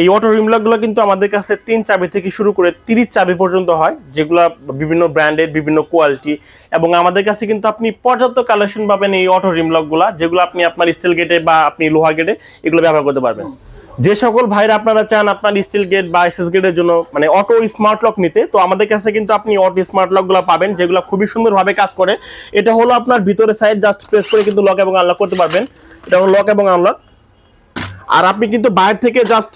এই অটো রিমলকগুলো কিন্তু আমাদের কাছে তিন চাবি থেকে শুরু করে তিরিশ চাবি পর্যন্ত হয়, যেগুলো বিভিন্ন ব্র্যান্ডের বিভিন্ন কোয়ালিটি এবং আমাদের কাছে কিন্তু আপনি পর্যাপ্ত কালেকশন পাবেন এই অটো রিমলকগুলো যেগুলো আপনি আপনার স্টিল গেটে বা আপনি লোহা গেটে এগুলো ব্যবহার করতে পারবেন। যে সকল ভাইরা আপনারা চান আপনার স্টিল গেট বা এসএস গেটের জন্য মানে অটো স্মার্ট লক নিতে, তো আমাদের কাছে কিন্তু আপনি অটো স্মার্ট লকগুলো পাবেন, যেগুলো খুবই সুন্দরভাবে কাজ করে। এটা হলো আপনার ভিতরে সাইড জাস্ট প্রেস করে কিন্তু লক এবং আনলক করতে পারবেন। এটা হলো লক এবং আনলক আর আপনি কিন্তু বাইরে থেকে জাস্ট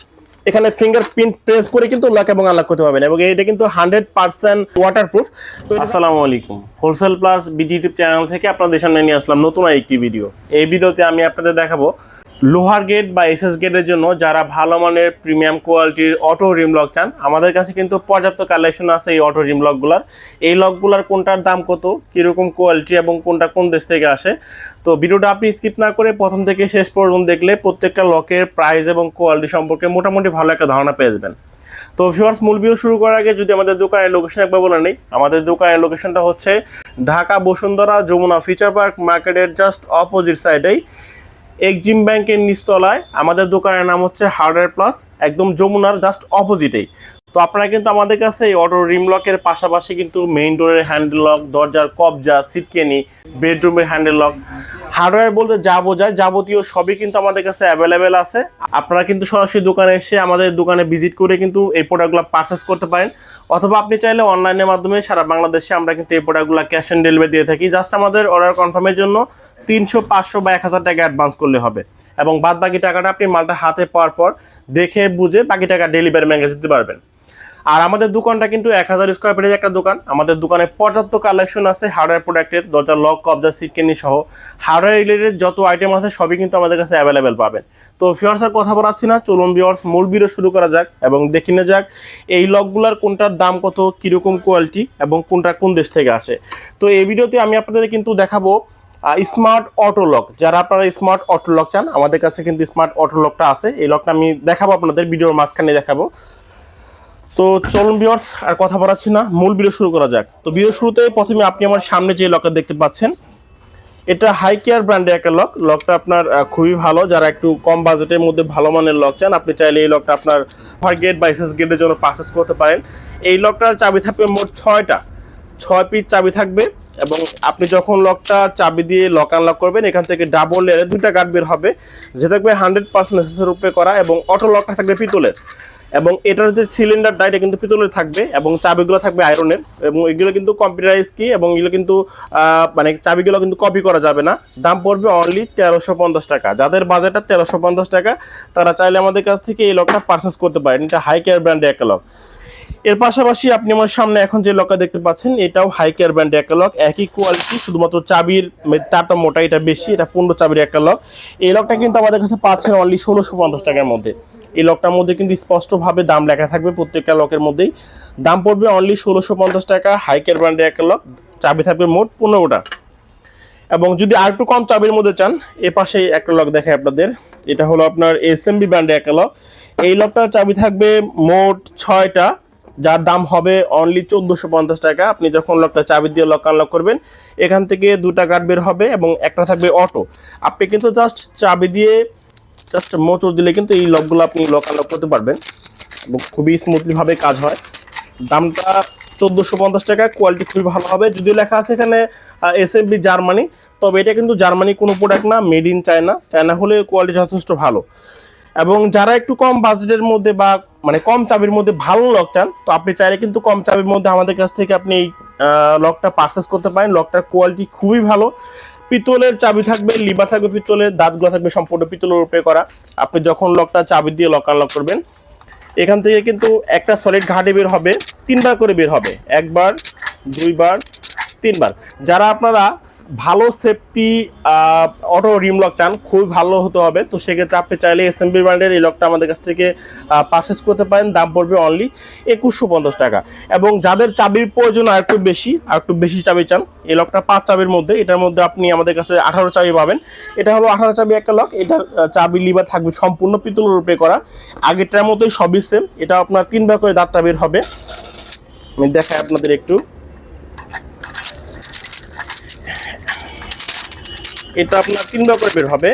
এখানে ফিঙ্গারপ্রিন্ট প্রেস করে কিন্তু লক এবং আনলক করতে পারবেন এবং এটা কিন্তু হান্ড্রেড পার্সেন্ট ওয়াটারপ্রুফ তো আসসালামু আলাইকুম। Wholesale plus BD YouTube channel থেকে আপনাদের সামনে নিয়ে আসলাম নতুন একটি ভিডিও এই ভিডিওতে আমি আপনাদের দেখাবো লোহার গেট বা এসএস গেটের জন্য যারা ভালো মানের প্রিমিয়াম কোয়ালিটির অটো রিম লক চান, আমাদের কাছে কিন্তু পর্যাপ্ত কালেকশন আছে এই অটো রিম লকগুলার এই লকগুলার কোনটার দাম কত, কীরকম কোয়ালিটি এবং কোনটা কোন দেশ থেকে আসে? তো ভিডিওটা আপনি স্কিপ না করে প্রথম থেকে শেষ পর্যন্ত দেখলে প্রত্যেকটা লকের প্রাইস এবং কোয়ালিটি সম্পর্কে মোটামুটি ভালো একটা ধারণা পেয়ে যাবেন। তো ভিউয়ার্স মূল ভিডিও শুরু করার আগে যদি আমাদের দোকানের লোকেশন একবার বলে নেই, আমাদের দোকানের লোকেশনটা হচ্ছে ঢাকা বসুন্ধরা যমুনা ফিচার পার্ক মার্কেটের জাস্ট অপোজিট সাইডেই এক্সিম ব্যাংকের নিচতলায় আমাদের দোকানের নাম হচ্ছে হার্ডওয়্যার প্লাস একদম যমুনার জাস্ট অপোজিটেই তো আপনারা কিন্তু আমাদের কাছে এই অটো রিম লকের পাশাপাশি কিন্তু মেইন ডোরের হ্যান্ডেল লক দরজার কবজা সিটকেনি বেডরুমের হ্যান্ডেল লক হার্ডওয়্যার বলতে যা বোঝায়, যাবতীয় সবই কিন্তু আমাদের কাছে অ্যাভেলেবেল আছে। আপনারা কিন্তু সরাসরি দোকানে এসে আমাদের দোকানে ভিজিট করে কিন্তু এই প্রোডাক্টগুলো পারচেস করতে পারেন। অথবা আপনি চাইলে অনলাইনের মাধ্যমে সারা বাংলাদেশে আমরা কিন্তু এই প্রোডাক্টগুলো ক্যাশ অন ডেলিভারি দিয়ে থাকি। জাস্ট আমাদের অর্ডার কনফার্মের জন্য তিনশো, পাঁচশো বা এক হাজার টাকা অ্যাডভান্স করলে হবে। এবং বাদ বাকি টাকাটা আপনি মালটা হাতে পাওয়ার পর দেখে বুঝে বাকি টাকা ডেলিভারি ম্যাঙ্গে দিতে পারবেন। আর আমাদের দোকানটা কিন্তু এক হাজার স্কোয়ার ফিটের একটা দোকান। আমাদের দোকানে পর্যাপ্ত কালেকশন আছে হার্ডওয়্যার প্রোডাক্টের দরজা লক কবজা সিটকেনি সহ। হার্ডওয়্যার রিলেটেড যত আইটেম আছে, সবই কিন্তু আমাদের কাছে অ্যাভেলেবেল পাবেন। তো ফিওর্স আর কথা বলাচ্ছি না, চলুন ভিওর্স মূল ভিডিও শুরু করা যাক এবং দেখি না যাক এই লকগুলার কোনটার দাম কত, কীরকম কোয়ালিটি এবং কোনটা কোন দেশ থেকে আসে। তো এই ভিডিওতে আমি আপনাদের কিন্তু দেখাবো স্মার্ট অটো লক যারা আপনারা স্মার্ট অটো লক চান, আমাদের কাছে কিন্তু স্মার্ট অটো লকটা আছে। এই লকটা আমি দেখাবো আপনাদের ভিডিওর মাঝখানে দেখাবো। তো চলুন বিয়ার্স আর কথা বলাচ্ছি না, মূল ভিডিও শুরু করা যাক। তো ভিডিও শুরুতে প্রথমে আপনি আমার সামনে যে লকটা দেখতে পাচ্ছেন, এটা হাই কেয়ার ব্র্যান্ডের একটা লক লকটা আপনার খুবই ভালো। যারা একটু কম বাজেটের মধ্যে ভালো মানের লক চান, আপনি চাইলে এই লকটা আপনার ফার গেট বা এসএস গেটের জন্য পারচেস করতে পারেন। এই লকটার চাবি থাকবে মোট ছয়টা। ছয় পিস চাবি থাকবে, এবং আপনি যখন লকটা চাবি দিয়ে লক আনলক করবেন, এখান থেকে ডাবল লেয়ারে দুইটা গার্ড বের হবে। যে থাকবে হান্ড্রেড পার্সেন্ট এসএসের উপরে করা, এবং অটো লকটা থাকবে পিতলের। এবং এটার যে সিলিন্ডারটা এটা কিন্তু পিতলের থাকবে এবং চাবিগুলো থাকবে আয়রনের এবং এগুলো কিন্তু কম্পিউটারাইজ কি এবং এগুলো কিন্তু মানে চাবিগুলো কিন্তু কপি করা যাবে না। দাম পড়বে অনলি তেরোশো পঞ্চাশ টাকা। যাদের বাজেটটা তেরোশো পঞ্চাশ টাকা, তারা চাইলে আমাদের কাছ থেকে এই লকটা পারচেস করতে পারেন। এটা হাই কেয়ার ব্র্যান্ডের একটা লক এর পাশাপাশি আপনি আমার সামনে এখন যে লকটা দেখতে পাচ্ছেন, এটাও হাই কেয়ার ব্র্যান্ডের একটা লক একই কোয়ালিটি শুধুমাত্র চাবির তারটা মোটা, এটা বেশি, এটা পনেরো চাবির একটা লক এই লকটা কিন্তু আমাদের কাছে পাচ্ছেন অনলি ষোলোশো পঞ্চাশ টাকার মধ্যে। এই লকটার মধ্যে কিন্তু স্পষ্টভাবে দাম লেখা থাকবে প্রত্যেকটা লকের মধ্যেই। দাম পড়বে অনলি ষোলোশো পঞ্চাশ টাকা হাইকের ব্র্যান্ডের একটা লক, চাবি থাকবে মোট পনেরোটা। এবং যদি আর একটু কম চাবির মধ্যে চান, এ পাশে একটা লক দেখে আপনাদের। এটা হলো আপনার এস এম বি ব্র্যান্ডের একটা লক। এই লকটার চাবি থাকবে মোট ছয়টা, যার দাম হবে অনলি চোদ্দোশো পঞ্চাশ টাকা। আপনি যখন লকটা চাবি দিয়ে লক আনলক করবেন, এখান থেকে দুটা কার্ড বের হবে এবং একটা থাকবে অটো। আপনি কিন্তু জাস্ট চাবি দিয়ে জাস্ট মোচড় দিলে কিন্তু এই লকগুলো আপনি লক আনলক করতে পারবেন এবং খুবই স্মুথলিভাবে কাজ হয়। দামটা চোদ্দোশো পঞ্চাশ টাকা কোয়ালিটি খুবই ভালো হবে। যদিও লেখা আছে এখানে এস জার্মানি, তবে এটা কিন্তু জার্মানি কোনো প্রোডাক্ট না মেড ইন চায়না চায়না হলে কোয়ালিটি যথেষ্ট ভালো। এবং যারা একটু কম বাজেটের মধ্যে বা মানে কম চাবির মধ্যে ভালো লক চান, তো আপনি চাইলে কিন্তু কম চাবির মধ্যে আমাদের কাছ থেকে আপনি এই লকটা পারচেস করতে পারেন। লকটার কোয়ালিটি খুবই ভালো। পিতলের চাবি থাকবে লিবা থাকবে পিতলের, দাঁতগুলো থাকবে সম্পূর্ণ পিতলের উপরে করা। আপনি যখন লকটা চাবি দিয়ে লক আনলক করবেন, এখান থেকে কিন্তু একটা সলিড ঘাটে বের হবে, তিনবার করে বের হবে। একবার, দুইবার তিনবার। যারা আপনারা ভালো সেফটি অটো রিম লক চান, খুবই ভালো হতে হবে। তো সেক্ষেত্রে আপনি চাইলে এস এমবি ব্র্যান্ডের এই লকটা আমাদের কাছ থেকে পারচেস করতে পারেন। দাম পড়বে অনলি একুশশো পঞ্চাশ টাকা। এবং যাদের চাবির প্রয়োজন আর একটু বেশি, আর একটু বেশি চাবি চান, এই লকটা পাঁচ চাবির মধ্যে, এটার মধ্যে আপনি আমাদের কাছে আঠারো চাবি পাবেন। এটা হলো আঠারো চাবি একটা লক এটার চাবি লিভার থাকবে সম্পূর্ণ পিতল রূপে করা। আগেরটার মতোই সবই সেম এটা আপনার তিনবার করে দাঁতটা বের হবে। আমি দেখাই আপনাদের একটু। এটা আপনার তিনবার করে বের হবে।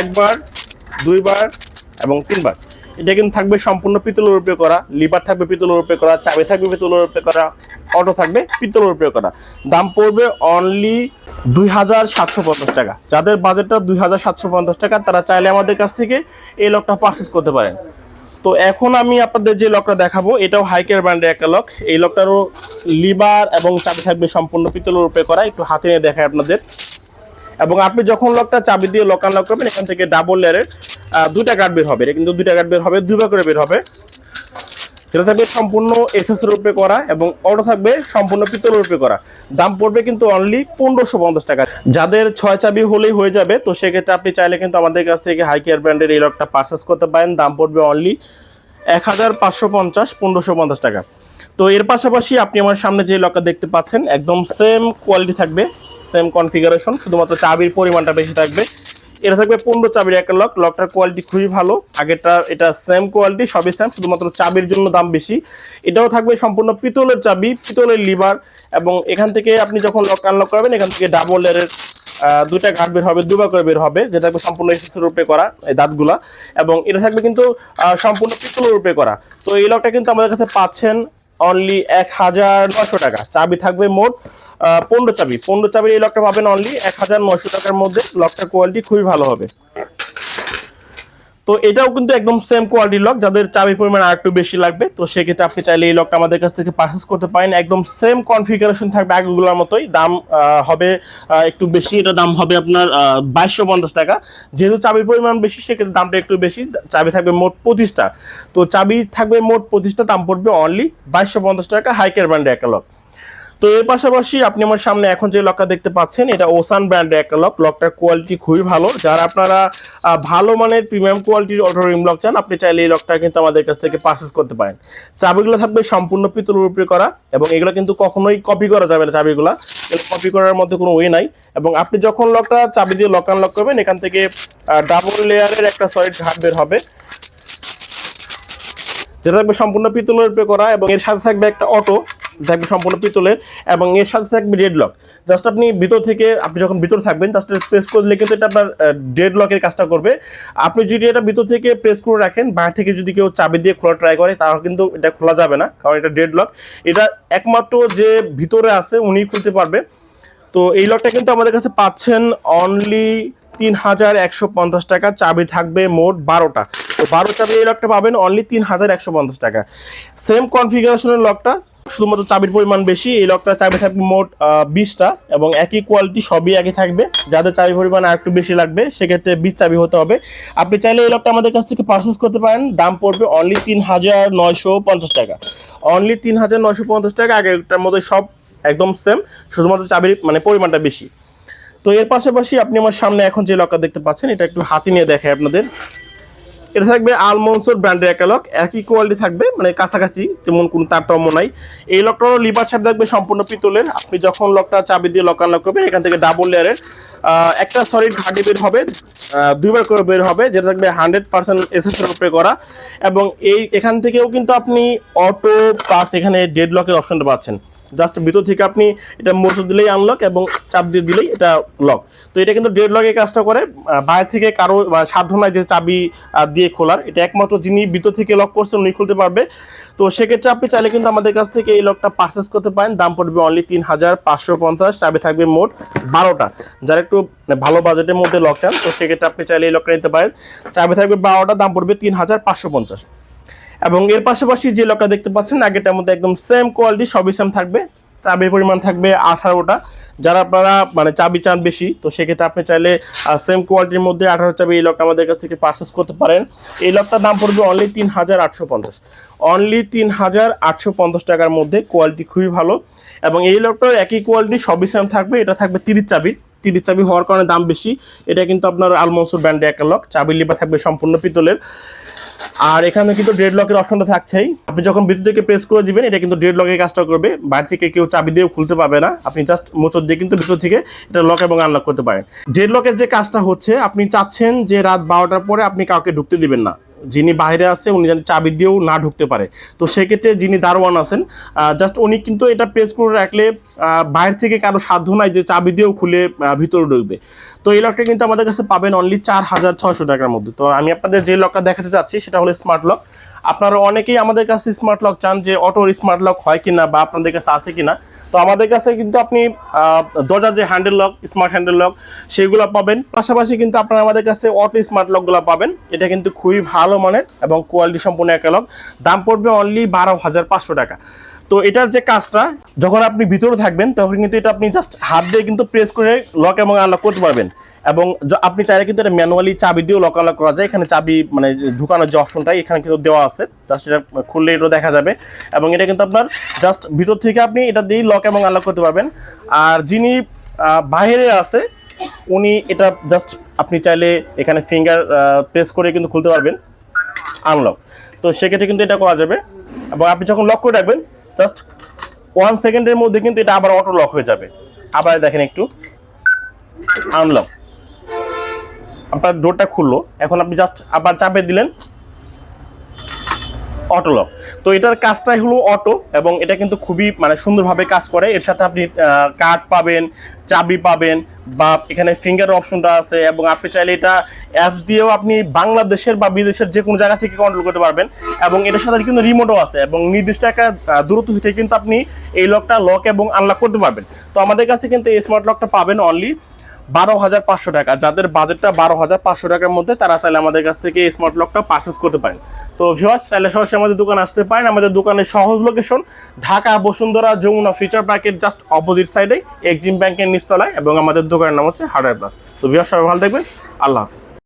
একবার, দুইবার এবং তিনবার। এটা কিন্তু থাকবে সম্পূর্ণ পিতলের উপরে করা, লিভার থাকবে পিতলের উপরে করা, চাবি থাকবে পিতলের উপরে করা, অটো থাকবে পিতলের উপরে করা। দাম পড়বে অনলি দুই হাজার সাতশো পঞ্চাশ টাকা। যাদের বাজেটটা দুই হাজার সাতশো পঞ্চাশ টাকা, তারা চাইলে আমাদের কাছ থেকে এই লকটা পারচেস করতে পারেন। তো এখন আমি আপনাদের যে লকটা দেখাবো, এটাও হাইকের ব্র্যান্ডের একটা লক এই লকটারও লিভার এবং চাবি থাকবে সম্পূর্ণ পিতলের রূপে করা, একটু হাতে নিয়ে দেখায় আপনাদের। এবং আপনি যখন লকটা চাবি দিয়ে লক আনলক করবেন, এখান থেকে ডাবল লেয়ারের দুটা কার্ড বের হবে। কিন্তু দুটা কার্ড বের হবে দুবার করে বের হবে। সেটা থাকবে সম্পূর্ণ এসএস এর উপরে করা এবং অটো থাকবে সম্পূর্ণ পিতলের উপরে করা। দাম পড়বে কিন্তু অনলি পনেরোশো পঞ্চাশ টাকা। যাদের ছয় চাবি হলেই হয়ে যাবে, তো সেক্ষেত্রে আপনি চাইলে কিন্তু আমাদের কাছ থেকে হাই কেয়ার ব্র্যান্ডের এই লকটা পারচেস করতে পারেন। দাম পড়বে অনলি এক হাজার পাঁচশো পঞ্চাশ, পনেরোশো পঞ্চাশ টাকা। তো এর পাশাপাশি আপনি আমার সামনে যে লকটা দেখতে পাচ্ছেন, একদম সেম কোয়ালিটি থাকবে সেম কনফিগারেশন শুধুমাত্র চাবির পরিমাণটা বেশি থাকবে। এটা থাকবে পনেরো চাবির একটা লক লকটার কোয়ালিটি খুবই ভালো। আগেরটা এটা সেম কোয়ালিটি সবই সেম শুধুমাত্র চাবির জন্য দাম বেশি। এটাও থাকবে সম্পূর্ণ পিতলের চাবি, পিতলের লিভার এবং এখান থেকে আপনি যখন লক আনলক করবেন, এখান থেকে ডাবল লেয়ারের দুইটা গার্ড বের হবে দুবার করে বের হবে, যেটা থাকবে সম্পূর্ণ এসএসের উপরে করা, এই দাঁতগুলা। এবং এটা থাকবে কিন্তু সম্পূর্ণ পিতলের উপরে করা। তো এই লকটা কিন্তু আমাদের কাছে পাচ্ছেন অনলি এক হাজার নশো টাকা। চাবি থাকবে মোট পনেরো চাবি। পনেরো চাবির এই লকটা পাবেন অনলি এক হাজার নশো টাকার মধ্যে। লকটার কোয়ালিটি খুবই ভালো হবে। তো এটাও কিন্তু একদম সেম কোয়ালিটির লক যাদের চাবির পরিমাণ আর একটু বেশি লাগবে, তো সেক্ষেত্রে আপনি চাইলে এই লকটা আমাদের কাছ থেকে পারচেস করতে পারেন। একদম সেম কনফিগারেশন থাকবে আগেগুলোর মতোই। দাম হবে একটু বেশি, এটা দাম হবে আপনার বাইশশো পঞ্চাশ টাকা। যেহেতু চাবির পরিমাণ বেশি, সেক্ষেত্রে দামটা একটু বেশি, চাবি থাকবে মোট পঁচিশটা। তো চাবি থাকবে মোট পঁচিশটা, দাম পড়বে অনলি বাইশশো পঞ্চাশ টাকা হাইকের ব্র্যান্ডের একটা লক তো এর পাশাপাশি আপনি আমার সামনে এখন যে লকটা দেখতে পাচ্ছেন, এটা ওসান ব্র্যান্ডের একটা লক লকটার কোয়ালিটি খুবই ভালো। যারা আপনারা ভালো মানের প্রিমিয়াম কোয়ালিটির অটো রিম লক চান, আপনি চাইলে এই লকটা কিন্তু আমাদের কাছ থেকে পারচেস করতে পারেন। চাবিগুলো থাকবে সম্পূর্ণ পিতলের উপরে করা এবং এগুলো কিন্তু কখনোই কপি করা যাবে না চাবিগুলো। এগুলো কপি করার মধ্যে কোনো ওয়ে নাই এবং আপনি যখন লকটা চাবি দিয়ে লক আনলক করবেন, এখান থেকে ডাবল লেয়ারের একটা সলিড ঘাট বের হবে। যেটা থাকবে সম্পূর্ণ পিতলের উপরে করা এবং এর সাথে থাকবে একটা অটো থাকবে সম্পূর্ণ পিতলের এবং এর সাথে থাকবে ডেড লক জাস্ট আপনি ভিতর থেকে, আপনি যখন ভিতর থাকবেন জাস্ট প্রেস করলে কিন্তু এটা আপনার ডেড লকের কাজটা করবে। আপনি যদি এটা ভিতর থেকে প্রেস করে রাখেন বাইরে থেকে যদি কেউ চাবি দিয়ে খোলা ট্রাই করে, তাহলে কিন্তু এটা খোলা যাবে না, কারণ এটা ডেড লক এটা একমাত্র যে ভিতরে আছে, উনি খুলতে পারবে। তো এই লকটা কিন্তু আমাদের কাছে পাচ্ছেন অনলি তিন হাজার একশো পঞ্চাশ টাকা, চাবি থাকবে মোট বারোটা। তো বারো চাবি এই লকটা পাবেন অনলি তিন হাজার একশো পঞ্চাশ টাকা। সেম কনফিগারেশনের লকটা শুধুমাত্র চাবির পরিমাণ বেশি, এই লকটা চাবি থাকবে মোট বিশটা এবং একই কোয়ালিটি সবই একই থাকবে। যাদের চাবি পরিমাণ আর একটু বেশি লাগবে, সেক্ষেত্রে বিশ চাবি হতে হবে। আপনি চাইলে এই লকটা আমাদের কাছ থেকে পারচেস করতে পারেন। দাম পড়বে অনলি তিন হাজার নয়শো পঞ্চাশ টাকা। অনলি তিন হাজার নয়শো পঞ্চাশ টাকা, আগেরটার মধ্যে সব একদম সেম শুধুমাত্র চাবির মানে পরিমাণটা বেশি। তো এর পাশাপাশি আপনি আমার সামনে এখন যে লকটা দেখতে পাচ্ছেন, এটা একটু হাতি নিয়ে দেখায় আপনাদের। এটা থাকবে আলমনসোর ব্র্যান্ডের একটা লক একই কোয়ালিটি থাকবে মানে কাছাকাছি, তেমন কোনো তারতম্য নাই। এই লকটারও লিভার সাপ থাকবে সম্পূর্ণ পিতলের। আপনি যখন লকটা চাবি দিয়ে লক আনলক করবেন, এখান থেকে ডাবল লেয়ারের একটা সলিড ঘাটি বের হবে দুইবার করে বের হবে, যেটা থাকবে হান্ড্রেড পার্সেন্ট এসএসের উপরে করা। এবং এই, এখান থেকেও কিন্তু আপনি অটো প্লাস এখানে ডেড লকের অপশনটা পাচ্ছেন। জাস্ট ভিতর থেকে আপনি এটা মোটর দিলেই আনলক এবং চাপ দিয়ে দিলেই এটা লক তো এটা কিন্তু ডেড লকের কাজটা করে বাইরে থেকে কারও সাধ্য নয় যে চাবি দিয়ে খোলার। এটা একমাত্র যিনি ভিতর থেকে লক করছেন উনি খুলতে পারবে। তো সেক্ষেত্রে আপনি চাইলে কিন্তু আমাদের কাছ থেকে এই লকটা পারচেস করতে পারেন। দাম পড়বে অনলি তিন হাজার পাঁচশো পঞ্চাশ, চাবি থাকবে মোট বারোটা। যারা একটু মানে ভালো বাজেটের মধ্যে লক চান, তো সেক্ষেত্রে আপনি চাইলে এই লকটা নিতে পারেন। চাবি থাকবে বারোটা, দাম পড়বে তিন হাজার পাঁচশো পঞ্চাশ। এবং এর পাশাপাশি যে লকটা দেখতে পাচ্ছেন আগেটার মধ্যে একদম সেম কোয়ালিটি সবই সেম থাকবে। চাবির পরিমাণ থাকবে আঠারোটা। যারা আপনারা মানে চাবি চান বেশি, তো সেক্ষেত্রে আপনি চাইলে সেম কোয়ালিটির মধ্যে আঠারো চাবি এই লকটা আমাদের কাছ থেকে পারচেস করতে পারেন। এই লকটার দাম পড়বে অনলি তিন হাজার আটশো পঞ্চাশ। অনলি তিন হাজার আটশো পঞ্চাশ টাকার মধ্যে কোয়ালিটি খুবই ভালো। এবং এই লকটার একই কোয়ালিটি সবই সেম থাকবে। এটা থাকবে তিরিশ চাবি। তিরিশ চাবি হওয়ার কারণে দাম বেশি। এটা কিন্তু আপনার আলমনসুর ব্র্যান্ডে একটা লক চাবির লিভার থাকবে সম্পূর্ণ পিতলের। আর এখানে কিন্তু ডেড লকের অপশনটা থাকছেই। আপনি যখন বিদ্যুৎকে প্রেস করে দিবেন, এটা কিন্তু ডেড লকের কাজটা করবে। বাইরে থেকে কেউ চাবি দিয়েও খুলতে পারবে না। আপনি জাস্ট মোচর দিয়ে কিন্তু ভিতর থেকে এটা লক এবং আনলক করতে পারেন। ডেড লকের যে কাজটা হচ্ছে, আপনি চাচ্ছেন যে রাত বারোটার পরে আপনি কাউকে ঢুকতে দিবেন না। যিনি বাইরে আছে, উনি যেন চাবি দিয়েও না ঢুকতে পারে। তো সেক্ষেত্রে যিনি দারোয়ান আছেন জাস্ট উনি কিন্তু এটা প্রেস করে রাখলে বাইরে থেকে কারও সাধ্য নাই যে চাবি দিয়েও খুলে ভিতরে ঢুকবে। তো এই লকটা কিন্তু আমাদের কাছে পাবেন অনলি চার হাজার ছয়শো টাকার মধ্যে। তো আমি আপনাদের যে লকটা দেখাতে চাচ্ছি, সেটা হলো স্মার্ট লক আপনারা অনেকেই আমাদের কাছে স্মার্ট লক চান যে অটোর স্মার্ট লক হয় কিনা বা আপনাদের কাছে আছে কিনা। তো আমাদের কাছে কিন্তু আপনি দরজার যে handle lock smart handle lock সেগুলো পাবেন। পাশাপাশি কিন্তু আপনারা আমাদের কাছে অটো স্মার্ট লকগুলো পাবেন। এটা কিন্তু খুবই ভালো মানের এবং কোয়ালিটি সম্পূর্ণ একটা লক দাম পড়বে অনলি বারো হাজার পাঁচশো টাকা। তো এটার যে কাজটা, যখন আপনি ভিতরে থাকবেন, তখন কিন্তু এটা আপনি জাস্ট হাত দিয়ে কিন্তু প্রেস করে লক এবং আনলক করতে পারবেন। এবং আপনি চাইলে কিন্তু এটা ম্যানুয়ালি চাবি দিয়েও লক আনলক করা যায়। এখানে চাবি মানে ঢুকানোর যে অপশনটা এখানে কিন্তু দেওয়া আছে। জাস্ট এটা খুললে এটা দেখা যাবে। এবং এটা কিন্তু আপনার জাস্ট ভিতর থেকে আপনি এটা দিয়েই লক এবং আনলক করতে পারবেন। আর যিনি বাইরে আছে, উনি এটা জাস্ট আপনি চাইলে এখানে ফিঙ্গার প্রেস করে কিন্তু খুলতে পারবেন। আনলক তো সেক্ষেত্রে কিন্তু এটা করা যাবে। এবং আপনি যখন লক করে রাখবেন জাস্ট ওয়ান সেকেন্ডের মধ্যে কিন্তু এটা আবার অটো লক হয়ে যাবে। আবার দেখেন একটু। আনলক আপনার ডোরটা খুললো, এখন আপনি জাস্ট আবার চাপে দিলেন অটো লক তো এটার কাজটাই হলো অটো এবং এটা কিন্তু খুবই মানে সুন্দরভাবে কাজ করে। এর সাথে আপনি কার্ড পাবেন, চাবি পাবেন বা এখানে ফিঙ্গার অপশনটা আছে এবং আপনি চাইলে এটা অ্যাপস দিয়েও আপনি বাংলাদেশের বা বিদেশের যে কোনো জায়গা থেকে কন্ট্রোল করতে পারবেন এবং এটার সাথে কিন্তু রিমোটও আছে এবং নির্দিষ্ট একটা দূরত্ব থেকে কিন্তু আপনি এই লকটা লক এবং আনলক করতে পারবেন। তো আমাদের কাছে কিন্তু এই স্মার্ট লকটা পাবেন অনলি বারো হাজার পাঁচশো টাকা। যাদের বাজেটটা বারো হাজার পাঁচশো টাকার মধ্যে, তারা চাইলে আমাদের কাছ থেকে স্মার্ট লকটা পারচেস করতে পারেন। তো ভিওয়ার্স চাইলে সরাসরি আমাদের দোকানে আসতে পারেন। আমাদের দোকানের সহজ লোকেশন ঢাকা, বসুন্ধরা, যমুনা ফিচার পার্কের জাস্ট অপোজিট সাইডে এক্সিম ব্যাংকের নিচতলায় এবং আমাদের দোকানের নাম হচ্ছে হার্ডওয়্যার প্লাস তো ভিওয়ার্স সবাই ভালো থাকবেন। আল্লাহ হাফিজ।